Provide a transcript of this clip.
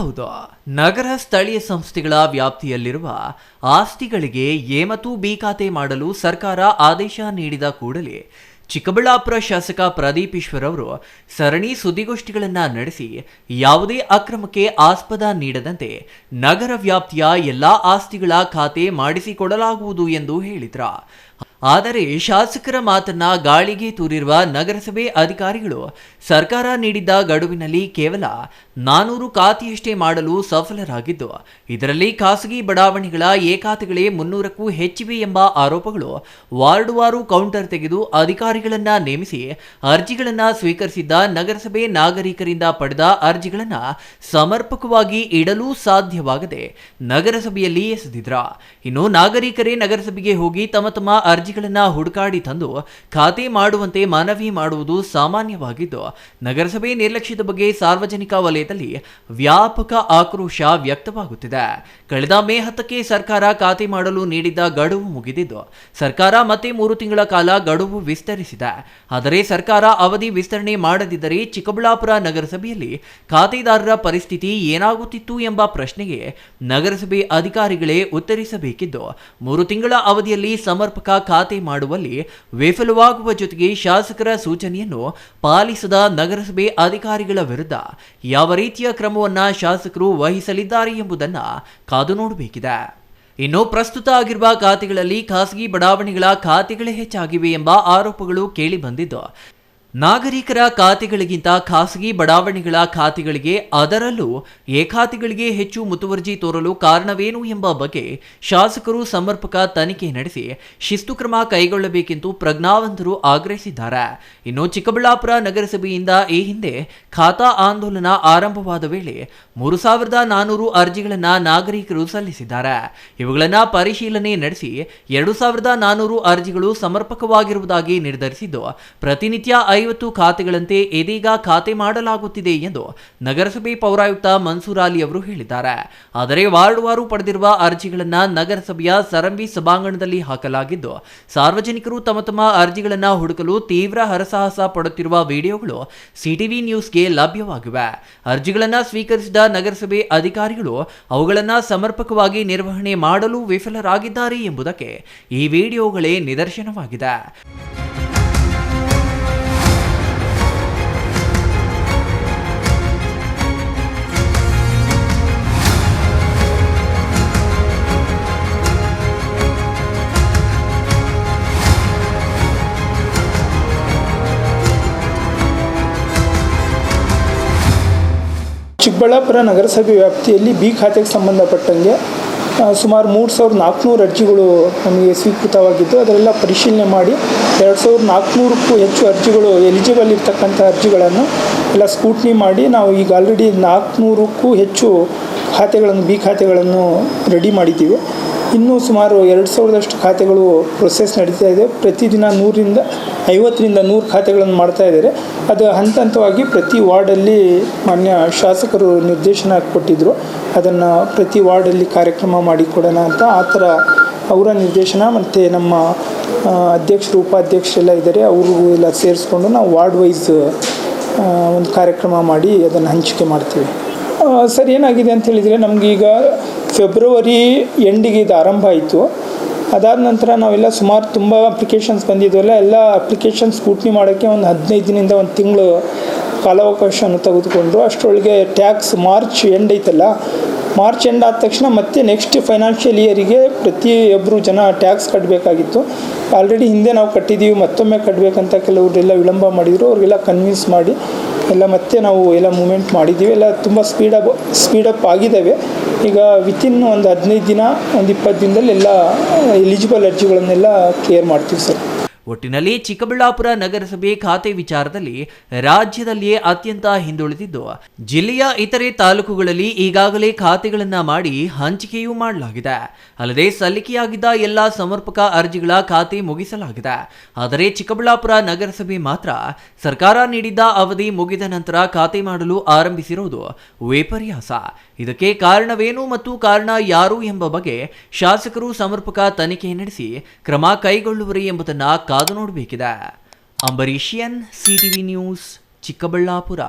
ಹೌದು. ನಗರ ಸ್ಥಳೀಯ ಸಂಸ್ಥೆಗಳ ವ್ಯಾಪ್ತಿಯಲ್ಲಿರುವ ಆಸ್ತಿಗಳಿಗೆ ಏಮತು ಬಿ ಖಾತೆ ಮಾಡಲು ಸರ್ಕಾರ ಆದೇಶ ನೀಡಿದ ಕೂಡಲೇ ಚಿಕ್ಕಬಳ್ಳಾಪುರ ಶಾಸಕ ಪ್ರದೀಪ್ ಈಶ್ವರ್ ಅವರು ಸರಣಿ ಸುದ್ದಿಗೋಷ್ಠಿಗಳನ್ನ ನಡೆಸಿ ಯಾವುದೇ ಅಕ್ರಮಕ್ಕೆ ಆಸ್ಪದ ನೀಡದಂತೆ ನಗರ ವ್ಯಾಪ್ತಿಯ ಎಲ್ಲಾ ಆಸ್ತಿಗಳ ಖಾತೆ ಮಾಡಿಸಿಕೊಡಲಾಗುವುದು ಎಂದು ಹೇಳಿದ್ರ. ಆದರೆ ಶಾಸಕರ ಮಾತನ್ನ ಗಾಳಿಗೆ ತೂರಿರುವ ನಗರಸಭೆ ಅಧಿಕಾರಿಗಳು ಸರ್ಕಾರ ನೀಡಿದ್ದ ಗಡುವಿನಲ್ಲಿ ಕೇವಲ ನಾನೂರು ಖಾತೆಯಷ್ಟೇ ಮಾಡಲು ಸಫಲರಾಗಿದ್ದು, ಇದರಲ್ಲಿ ಖಾಸಗಿ ಬಡಾವಣೆಗಳ ಏಕಾತೆಗಳೇ ಮುನ್ನೂರಕ್ಕೂ ಹೆಚ್ಚಿವೆ ಎಂಬ ಆರೋಪಗಳು ವಾರ್ಡುವಾರು ಕೌಂಟರ್ ತೆಗೆದು ಅಧಿಕಾರಿಗಳನ್ನ ನೇಮಿಸಿ ಅರ್ಜಿಗಳನ್ನ ಸ್ವೀಕರಿಸಿದ್ದ ನಗರಸಭೆ ನಾಗರಿಕರಿಂದ ಪಡೆದ ಅರ್ಜಿಗಳನ್ನ ಸಮರ್ಪಕವಾಗಿ ಇಡಲು ಸಾಧ್ಯವಾಗದೆ ನಗರಸಭೆಯಲ್ಲಿ ಎಸೆದಿದ್ರ ಇನ್ನು ನಾಗರಿಕರೇ ನಗರಸಭೆಗೆ ಹೋಗಿ ತಮ್ಮ ತಮ್ಮ ಅರ್ಜಿಗಳನ್ನ ಹುಡುಕಾಡಿ ತಂದು ಖಾತೆ ಮಾಡುವಂತೆ ಮನವಿ ಮಾಡುವುದು ಸಾಮಾನ್ಯವಾಗಿದ್ದು, ನಗರಸಭೆ ನಿರ್ಲಕ್ಷ್ಯದ ಬಗ್ಗೆ ಸಾರ್ವಜನಿಕ ವಲಯದಲ್ಲಿ ವ್ಯಾಪಕ ಆಕ್ರೋಶ ವ್ಯಕ್ತವಾಗುತ್ತಿದೆ. ಕಳೆದ ಮೇ ಹತ್ತಕ್ಕೆ ಸರ್ಕಾರ ಖಾತೆ ಮಾಡಲು ನೀಡಿದ್ದ ಗಡುವು ಮುಗಿದಿದ್ದು, ಸರ್ಕಾರ ಮತ್ತೆ ಮೂರು ತಿಂಗಳ ಕಾಲ ಗಡುವು ವಿಸ್ತರಿಸಿದೆ. ಆದರೆ ಸರ್ಕಾರ ಅವಧಿ ವಿಸ್ತರಣೆ ಮಾಡದಿದ್ದರೆ ಚಿಕ್ಕಬಳ್ಳಾಪುರ ನಗರಸಭೆಯಲ್ಲಿ ಖಾತೆದಾರರ ಪರಿಸ್ಥಿತಿ ಏನಾಗುತ್ತಿತ್ತು ಎಂಬ ಪ್ರಶ್ನೆಗೆ ನಗರಸಭೆ ಅಧಿಕಾರಿಗಳೇ ಉತ್ತರಿಸಬೇಕಿದ್ದು, ಮೂರು ತಿಂಗಳ ಅವಧಿಯಲ್ಲಿ ಸಮರ್ಪಕ ಖಾತೆ ಮಾಡುವಲ್ಲಿ ವಿಫಲವಾಗುವ ಜೊತೆಗೆ ಶಾಸಕರ ಸೂಚನೆಯನ್ನು ಪಾಲಿಸದ ನಗರಸಭೆ ಅಧಿಕಾರಿಗಳ ವಿರುದ್ಧ ಯಾವ ರೀತಿಯ ಕ್ರಮವನ್ನು ಶಾಸಕರು ವಹಿಸಲಿದ್ದಾರೆ ಎಂಬುದನ್ನ ಕಾದು ನೋಡಬೇಕಿದೆ. ಇನ್ನು ಪ್ರಸ್ತುತ ಆಗಿರುವ ಖಾತೆಗಳಲ್ಲಿ ಖಾಸಗಿ ಬಡಾವಣೆಗಳ ಖಾತೆಗಳೇ ಹೆಚ್ಚಾಗಿವೆ ಎಂಬ ಆರೋಪಗಳು ಕೇಳಿ ಬಂದಿದ್ದು ನಾಗರಿಕರ ಖಾತೆಗಳಿಗಿಂತ ಖಾಸಗಿ ಬಡಾವಣೆಗಳ ಖಾತೆಗಳಿಗೆ ಅದರಲ್ಲೂ ಎ ಖಾತೆಗಳಿಗೆ ಹೆಚ್ಚು ಮುತುವರ್ಜಿ ತೋರಲು ಕಾರಣವೇನು ಎಂಬ ಬಗ್ಗೆ ಶಾಸಕರು ಸಮರ್ಪಕ ತನಿಖೆ ನಡೆಸಿ ಶಿಸ್ತು ಕ್ರಮ ಕೈಗೊಳ್ಳಬೇಕೆಂದು ಪ್ರಜ್ಞಾವಂತರು ಆಗ್ರಹಿಸಿದ್ದಾರೆ. ಇನ್ನು ಚಿಕ್ಕಬಳ್ಳಾಪುರ ನಗರಸಭೆಯಿಂದ ಈ ಹಿಂದೆ ಖಾತಾ ಆಂದೋಲನ ಆರಂಭವಾದ ವೇಳೆ ಮೂರು ಸಾವಿರದ ನಾನೂರು ಅರ್ಜಿಗಳನ್ನ ನಾಗರಿಕರು ಸಲ್ಲಿಸಿದ್ದಾರೆ. ಇವುಗಳನ್ನ ಪರಿಶೀಲನೆ ನಡೆಸಿ ಎರಡು ಸಾವಿರದ ನಾನೂರು ಅರ್ಜಿಗಳು ಸಮರ್ಪಕವಾಗಿರುವುದಾಗಿ ನಿರ್ಧರಿಸಿದ್ದು, ಪ್ರತಿನಿತ್ಯ ಐವತ್ತು ಖಾತೆಗಳಂತೆ ಇದೀಗ ಖಾತೆ ಮಾಡಲಾಗುತ್ತಿದೆ ಎಂದು ನಗರಸಭೆ ಪೌರಾಯುಕ್ತ ಮನ್ಸೂರ್ ಅಲಿ ಅವರು ಹೇಳಿದ್ದಾರೆ. ಆದರೆ ವಾರ್ಡ್ವಾರು ಪಡೆದಿರುವ ಅರ್ಜಿಗಳನ್ನು ನಗರಸಭೆಯ ಸರಂಬಿ ಸಭಾಂಗಣದಲ್ಲಿ ಹಾಕಲಾಗಿದ್ದು, ಸಾರ್ವಜನಿಕರು ತಮ್ಮ ತಮ್ಮ ಅರ್ಜಿಗಳನ್ನು ಹುಡುಕಲು ತೀವ್ರ ಹರಸಾಹಸ ಪಡುತ್ತಿರುವ ವಿಡಿಯೋಗಳು ಸಿಟಿವಿ ನ್ಯೂಸ್ಗೆ ಲಭ್ಯವಾಗಿವೆ. ಅರ್ಜಿಗಳನ್ನು ಸ್ವೀಕರಿಸಿದ ನಗರಸಭೆ ಅಧಿಕಾರಿಗಳು ಅವುಗಳನ್ನು ಸಮರ್ಪಕವಾಗಿ ನಿರ್ವಹಣೆ ಮಾಡಲು ವಿಫಲರಾಗಿದ್ದಾರೆ ಎಂಬುದಕ್ಕೆ ಈ ವಿಡಿಯೋಗಳೇ ನಿದರ್ಶನವಾಗಿದೆ. ಚಿಕ್ಕಬಳ್ಳಾಪುರ ನಗರಸಭೆ ವ್ಯಾಪ್ತಿಯಲ್ಲಿ ಬಿ ಖಾತೆಗೆ ಸಂಬಂಧಪಟ್ಟಂಗೆ ಸುಮಾರು ಮೂರು ಸಾವಿರದ ನಾಲ್ಕುನೂರು ಅರ್ಜಿಗಳು ನಮಗೆ ಸ್ವೀಕೃತವಾಗಿದ್ದು ಅದರೆಲ್ಲ ಪರಿಶೀಲನೆ ಮಾಡಿ ಎರಡು ಸಾವಿರದ ನಾಲ್ಕುನೂರಕ್ಕೂ ಹೆಚ್ಚು ಅರ್ಜಿಗಳು ಎಲಿಜಿಬಲ್ ಇರ್ತಕ್ಕಂಥ ಅರ್ಜಿಗಳನ್ನು ಎಲ್ಲ ಸ್ಕೂಟ್ನಿ ಮಾಡಿ ನಾವು ಈಗ ಆಲ್ರೆಡಿ ನಾಲ್ಕುನೂರಕ್ಕೂ ಹೆಚ್ಚು ಖಾತೆಗಳನ್ನು, ಬಿ ಖಾತೆಗಳನ್ನು ರೆಡಿ ಮಾಡಿದ್ದೀವಿ. ಇನ್ನೂ ಸುಮಾರು ಎರಡು ಸಾವಿರದಷ್ಟು ಖಾತೆಗಳು ಪ್ರೊಸೆಸ್ ನಡೀತಾ ಇದೆ. ಪ್ರತಿದಿನ ನೂರಿಂದ, ಐವತ್ತರಿಂದ ನೂರು ಖಾತೆಗಳನ್ನು ಮಾಡ್ತಾ ಇದ್ದಾರೆ. ಅದು ಹಂತ ಹಂತವಾಗಿ ಪ್ರತಿ ವಾರ್ಡಲ್ಲಿ ಮಾನ್ಯ ಶಾಸಕರು ನಿರ್ದೇಶನ ಕೊಟ್ಟಿದ್ದರು ಅದನ್ನು ಪ್ರತಿ ವಾರ್ಡಲ್ಲಿ ಕಾರ್ಯಕ್ರಮ ಮಾಡಿಕೊಡೋಣ ಅಂತ ಆ ಥರ ಅವರ ನಿರ್ದೇಶನ ಮತ್ತು ನಮ್ಮ ಅಧ್ಯಕ್ಷರು, ಉಪಾಧ್ಯಕ್ಷರೆಲ್ಲ ಇದ್ದಾರೆ. ಅವ್ರಿಗೂ ಎಲ್ಲ ಸೇರಿಸ್ಕೊಂಡು ನಾವು ವಾರ್ಡ್ ವೈಸ್ ಒಂದು ಕಾರ್ಯಕ್ರಮ ಮಾಡಿ ಅದನ್ನು ಹಂಚಿಕೆ ಮಾಡ್ತೀವಿ. ಸರ್ ಏನಾಗಿದೆ ಅಂತ ಹೇಳಿದರೆ ನಮಗೀಗ ಫೆಬ್ರವರಿ ಎಂಡಿಗೆ ಇದು ಆರಂಭ ಆಯಿತು. ಅದಾದ ನಂತರ ನಾವೆಲ್ಲ ಸುಮಾರು ತುಂಬ ಅಪ್ಲಿಕೇಶನ್ಸ್ ಬಂದಿದ್ವಲ್ಲ, ಎಲ್ಲ ಅಪ್ಲಿಕೇಶನ್ ಸ್ಕೂಟ್ನಿ ಮಾಡೋಕ್ಕೆ ಒಂದು ಹದಿನೈದು ದಿನದಿಂದ ಒಂದು ತಿಂಗಳು ಕಾಲಾವಕಾಶವನ್ನು ತೆಗೆದುಕೊಂಡ್ರು. ಅಷ್ಟರೊಳಗೆ ಟ್ಯಾಕ್ಸ್ ಮಾರ್ಚ್ ಎಂಡ್ ಐತಲ್ಲ ಮಾರ್ಚ್ ಎಂಡ್ ಆದ ತಕ್ಷಣ ಮತ್ತೆ ನೆಕ್ಸ್ಟ್ ಫೈನಾನ್ಷಿಯಲ್ ಇಯರಿಗೆ ಪ್ರತಿಯೊಬ್ಬರು ಜನ ಟ್ಯಾಕ್ಸ್ ಕಟ್ಟಬೇಕಾಗಿತ್ತು ಆಲ್ರೆಡಿ ಹಿಂದೆ ನಾವು ಕಟ್ಟಿದ್ದೀವಿ ಮತ್ತೊಮ್ಮೆ ಕಟ್ಟಬೇಕಂತ ಕೆಲವರೆಲ್ಲ ವಿಳಂಬ ಮಾಡಿದರು, ಅವರಿಗೆಲ್ಲ ಕನ್ವಿನ್ಸ್ ಮಾಡಿ ಎಲ್ಲ ಮತ್ತೆ ನಾವು ಎಲ್ಲ ಮೂಮೆಂಟ್ ಮಾಡಿದ್ದೀವಿ. ಎಲ್ಲ ತುಂಬ ಸ್ಪೀಡಪ್ ಸ್ಪೀಡಪ್ ಆಗಿದ್ದಾವೆ. ಈಗ ವಿತಿನ್ ಒಂದು ಹದಿನೈದು ದಿನ, ಒಂದು ಇಪ್ಪತ್ತು ದಿನದಲ್ಲಿ ಎಲ್ಲ ಎಲಿಜಿಬಲ್ ಅರ್ಜಿಗಳನ್ನೆಲ್ಲ ಕ್ಲಿಯರ್ ಮಾಡ್ತೀವಿ ಸರ್. ಒಟ್ಟಿನಲ್ಲಿ ಚಿಕ್ಕಬಳ್ಳಾಪುರ ನಗರಸಭೆ ಖಾತೆ ವಿಚಾರದಲ್ಲಿ ರಾಜ್ಯದಲ್ಲಿಯೇ ಅತ್ಯಂತ ಹಿಂದುಳಿದಿದ್ದು, ಜಿಲ್ಲೆಯ ಇತರೆ ತಾಲೂಕುಗಳಲ್ಲಿ ಈಗಾಗಲೇ ಖಾತೆಗಳನ್ನ ಮಾಡಿ ಹಂಚಿಕೆಯೂ ಮಾಡಲಾಗಿದೆ. ಅಲ್ಲದೆ ಸಲ್ಲಿಕೆಯಾಗಿದ್ದ ಎಲ್ಲ ಸಮರ್ಪಕ ಅರ್ಜಿಗಳ ಖಾತೆ ಮುಗಿಸಲಾಗಿದೆ. ಆದರೆ ಚಿಕ್ಕಬಳ್ಳಾಪುರ ನಗರಸಭೆ ಮಾತ್ರ ಸರ್ಕಾರ ನೀಡಿದ್ದ ಅವಧಿ ಮುಗಿದ ನಂತರ ಖಾತೆ ಮಾಡಲು ಆರಂಭಿಸಿರುವುದು ವಿಪರ್ಯಾಸ. ಇದಕ್ಕೆ ಕಾರಣವೇನು ಮತ್ತು ಕಾರಣ ಯಾರು ಎಂಬ ಬಗ್ಗೆ ಶಾಸಕರು ಸಮರ್ಪಕ ತನಿಖೆ ನಡೆಸಿ ಕ್ರಮ ಕೈಗೊಳ್ಳುವರೇ ಎಂಬುದನ್ನು ಕಾದು ನೋಡಬೇಕಿದೆ. ಅಂಬರೀಷಿಯನ್ ಸಿಟಿವಿ ನ್ಯೂಸ್ ಚಿಕ್ಕಬಳ್ಳಾಪುರ.